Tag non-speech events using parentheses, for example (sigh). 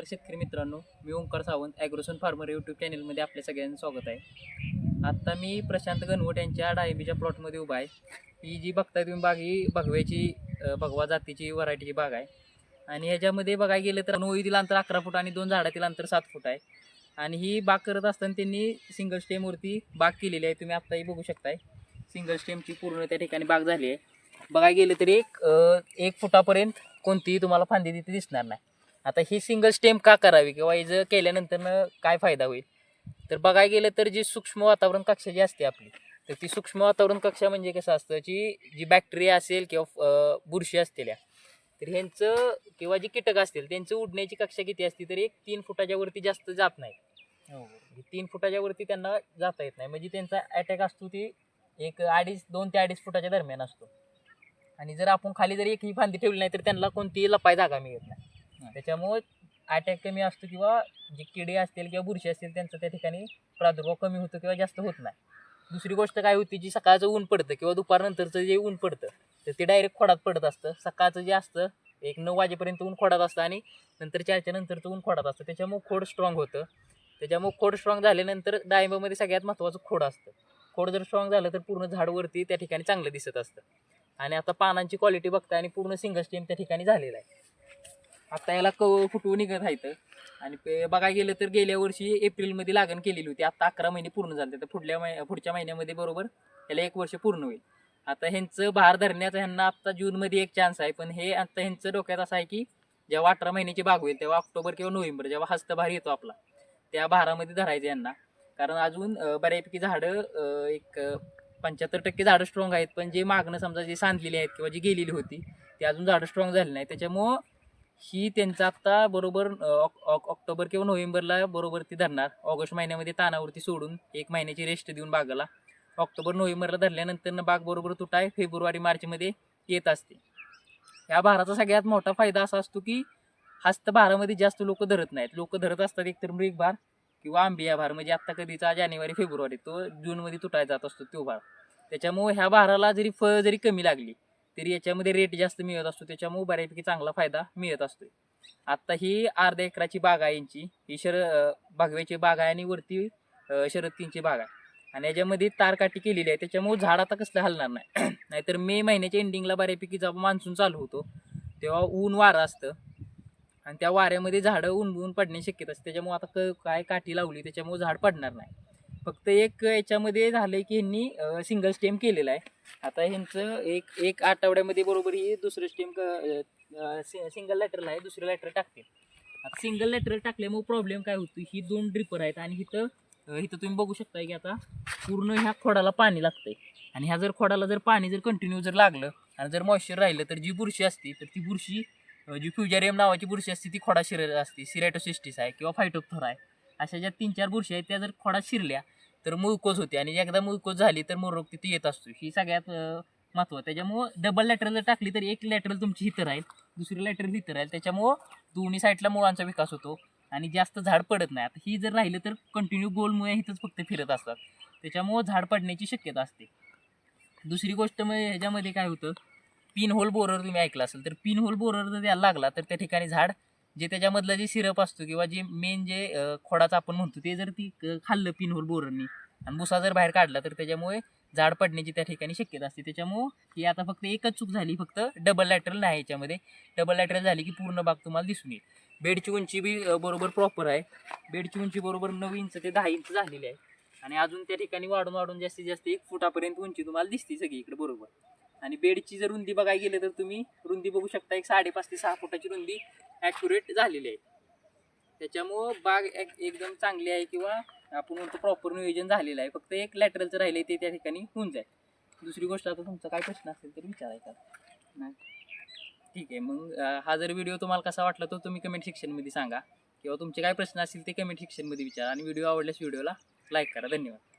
नमस्कार शेतकरी मित्रांनो मी Omkar Sawant Agrosun farmer YouTube चॅनलमध्ये आपल्या सगळ्यांचं स्वागत आहे. आत्ता मी प्रशांत गणवट यांच्या डाळिंबीच्या प्लॉटमध्ये उभा आहे. ही जी बघताय तुम्ही बाग ही भगव्याची भगवा जातीची व्हरायटीची बाग आहे. आणि ह्याच्यामध्ये बघायला गेलं तर नोईतील अंतर अकरा फूट आणि दोन झाडातील अंतर सात फूट आहे. आणि ही बाग करत असताना त्यांनी सिंगल स्टेमवरती बाग केलेली आहे. तुम्ही आत्ताही बघू शकताय. सिंगल स्टेमची पूर्ण त्या ठिकाणी बाग झाली आहे. बघायला गेलं तरी एक एक फुटापर्यंत कोणतीही तुम्हाला फांदी तिथे दिसणार नाही. आता ही सिंगल स्टेम का करावी किंवा हिचं केल्यानंतर काय फायदा होईल? तर बघायला गेलं तर जी सूक्ष्म वातावरण कक्षा जी असते आपली तर ती सूक्ष्म वातावरण कक्षा म्हणजे कसं असतं? जी जी बॅक्टेरिया असेल किंवा बुरशी असलेल्या तर ह्यांचं किंवा जी कीटक असतील त्यांचं उडण्याची कक्षा किती असते? तर एक तीन फुटाच्या वरती जास्त जात नाही. म्हणजे तीन फुटाच्या वरती त्यांना जाता येत नाही. म्हणजे त्यांचा अटॅक असतो ती एक अडीच दोन ते अडीच फुटाच्या दरम्यान असतो. आणि जर आपण खाली जर एकही फांदी ठेवली नाही तर त्यांना कोणतीही लपाय जागा मिळत नाही. त्याच्यामुळे अटॅक कमी असतो किंवा जे किडे असतील किंवा बुरशी असतील त्यांचा त्या ठिकाणी प्रादुर्भाव कमी होतो किंवा जास्त होत नाही. दुसरी गोष्ट काय होती जी सकाळचं ऊन पडतं किंवा दुपारनंतरचं जे ऊन पडतं तर ते डायरेक्ट खोडात पडत असतं. सकाळचं जे असतं एक नऊ वाजेपर्यंत ऊन खोडात असतं आणि नंतर चारच्या नंतरचं ऊन खोडात असतं. त्याच्यामुळे खोड स्ट्रॉंग होतं. त्याच्यामुळे खोड स्ट्रॉंग झाल्यानंतर डाळिंबामध्ये सगळ्यात महत्त्वाचं खोड असतं. खोड जर स्ट्रॉंग झालं तर पूर्ण झाडवरती त्या ठिकाणी चांगलं दिसत असतं. आणि आता पानांची क्वालिटी बघता आणि पूर्ण सिंगल स्टेम त्या ठिकाणी झालेला आहे. आता याला क फुटवून निघत आहेत. आणि पे- बघायला गेलं तर गेल्या वर्षी एप्रिलमध्ये लागण केलेली होती. आता अकरा महिने पूर्ण झाले. तर पुढल्या महि पुढच्या महिन्यामध्ये बरोबर याला एक वर्ष पूर्ण होईल. आता ह्यांचं भार धरण्याचा ह्यांना आता जूनमध्ये एक चान्स आहे. पण हे आता ह्यांचं डोक्यात असं आहे की जेव्हा अठरा महिन्याची बाग होईल तेव्हा ऑक्टोबर किंवा नोव्हेंबर जेव्हा हस्तभार येतो आपला त्या भारामध्ये धरायचं यांना. कारण अजून अं, बऱ्यापैकी झाडं अं, एक पंच्याहत्तर टक्के झाडं स्ट्रॉंग आहेत. पण जे मागणं समजा जी सांधलेली आहेत किंवा जी गेलेली होती ती अजून झाडं स्ट्रॉंग झाली नाही. त्याच्यामुळं ही त्यांचं आत्ता बरोबर ऑक्टोबर किंवा नोव्हेंबरला बरोबर ती धरणार. ऑगस्ट महिन्यामध्ये तानावरती सोडून एक महिन्याची रेस्ट देऊन बागाला. ऑक्टोबर नोव्हेंबरला धरल्यानंतर बाग बरोबर तुटाय फेब्रुवारी मार्चमध्ये येत असते. ह्या भाराचा सगळ्यात मोठा फायदा असा असतो की हस्तभारामध्ये जास्त लोक धरत नाहीत. लोक धरत असतात एकतर मृग भार किंवा आंबिया भार. म्हणजे आत्ता कधीचा जानेवारी फेब्रुवारी तो जूनमध्ये तुटायला जात असतो तो भार. त्याच्यामुळे ह्या भाराला जरी फळ जरी कमी लागली तर याच्यामध्ये रेट जास्त मिळत असतो. त्याच्यामुळे बऱ्यापैकी चांगला फायदा मिळत असतो आत्ता ही अर्ध्या एकराची बाग आहे यांची. ही शर अं, भगव्याची बाग आहे आणि वरती शरदतींची बाग आहे. आणि याच्यामध्ये तारकाठी केलेली आहे. त्याच्यामुळे झाड आता कसलं हलणार नाही. (clears throat) नाहीतर मे महिन्याच्या एंडिंगला बऱ्यापैकी जेव्हा मान्सून चालू होतो तेव्हा ऊन वारं असतं. आणि त्या वाऱ्यामध्ये झाडं ऊन पडण्याची शक्यता असते. त्याच्यामुळे आता क काय काठी लावली त्याच्यामुळे झाड पडणार नाही. फक्त एक याच्यामध्ये झालंय की ह्यांनी सिंगल स्टेम केलेला आहे. आता ह्यांचं एक एक आठवड्यामध्ये बरोबर ही दुसरं स्टेम सिंगल लॅटरल आहे दुसरं लॅटर टाकते. आता सिंगल लॅटरल टाकल्यामुळे प्रॉब्लेम काय होतो ही दोन ड्रिपर आहेत आणि इथं इथं तुम्ही बघू शकता की आता पूर्ण ह्या खोडाला पाणी लागतंय. आणि ह्या जर खोडाला जर पाणी जर कंटिन्यू जर लागलं आणि जर मॉइश्चर राहिलं तर जी बुरशी असते तर ती बुरशी जी फ्युजारियम नावाची बुरशी असते ती खोडा शिर असते. सिरॅटोसिस्टिस आहे किंवा फायटोप्थोरा आहे. अशा ज्या तीन चार बुरशी आहेत त्या जर खोडात शिरल्या तर मुळकोज होते. आणि एकदा मुळकोज झाली तर मुळरोग तिथे येत असतो. ही सगळ्यात महत्त्व त्याच्यामुळं डबल लॅटरल जर टाकली तर एक लॅटरल तुमची इथं राहील दुसरी लॅटरल इथं राहील. त्याच्यामुळं दोन्ही साईडला मुळांचा विकास होतो. आणि जास्त झाड पडत नाही. आता ही जर राहिलं तर कंटिन्यू गोलमुळे इथंच फक्त फिरत असतात. त्याच्यामुळं झाड पडण्याची शक्यता असते. दुसरी गोष्ट म्हणजे ह्याच्यामध्ये काय होतं? पिन होल बोरर तुम्ही ऐकलं असेल तर पिन होल बोरर जर द्यायला लागला तर त्या ठिकाणी झाड जे त्याच्यामधलं जे सिरप असतो किंवा जे मेन जे खोडाचं आपण म्हणतो ते जर ती खाल्लं पिनहोल बोरांनी आणि भुसा जर बाहेर काढला तर त्याच्यामुळे झाड पडण्याची त्या ठिकाणी शक्यता असते. त्याच्यामुळं ही आता फक्त एकच चूक झाली फक्त डबल लॅटरल नाही याच्यामध्ये डबल लॅटरल झाली की पूर्ण बाग तुम्हाला दिसून येईल. बेडची उंची बी बरोबर प्रॉपर आहे. बेडची उंची बरोबर नऊ इंच ते दहा इंच झालेली आहे. आणि अजून त्या ठिकाणी वाढून वाढून जास्तीत जास्त एक फुटापर्यंत उंची तुम्हाला दिसते सगळी इकडे बरोबर. आणि बेडची जर रुंदी बघायला गेलं तर तुम्ही रुंदी बघू शकता. एक साडेपाच ते सहा फुटाची रुंदी ॲक्युरेट झालेली आहे. त्याच्यामुळं बाग एक एकदम चांगली आहे किंवा आपण म्हणतो प्रॉपर नियोजन झालेलं आहे. फक्त एक लॅटरलचं राहिलं ते त्या ठिकाणी होऊन जाईल. दुसरी गोष्ट आता तुमचा काय प्रश्न असेल तर विचारायचा नाही. ठीक आहे. मग हा जर व्हिडिओ तुम्हाला कसा वाटला तो तुम्ही कमेंट सेक्शनमध्ये सांगा. किंवा तुमचे काय प्रश्न असतील ते कमेंट सेक्शनमध्ये विचारा. आणि व्हिडिओ आवडल्यास व्हिडिओला लाईक करा. धन्यवाद.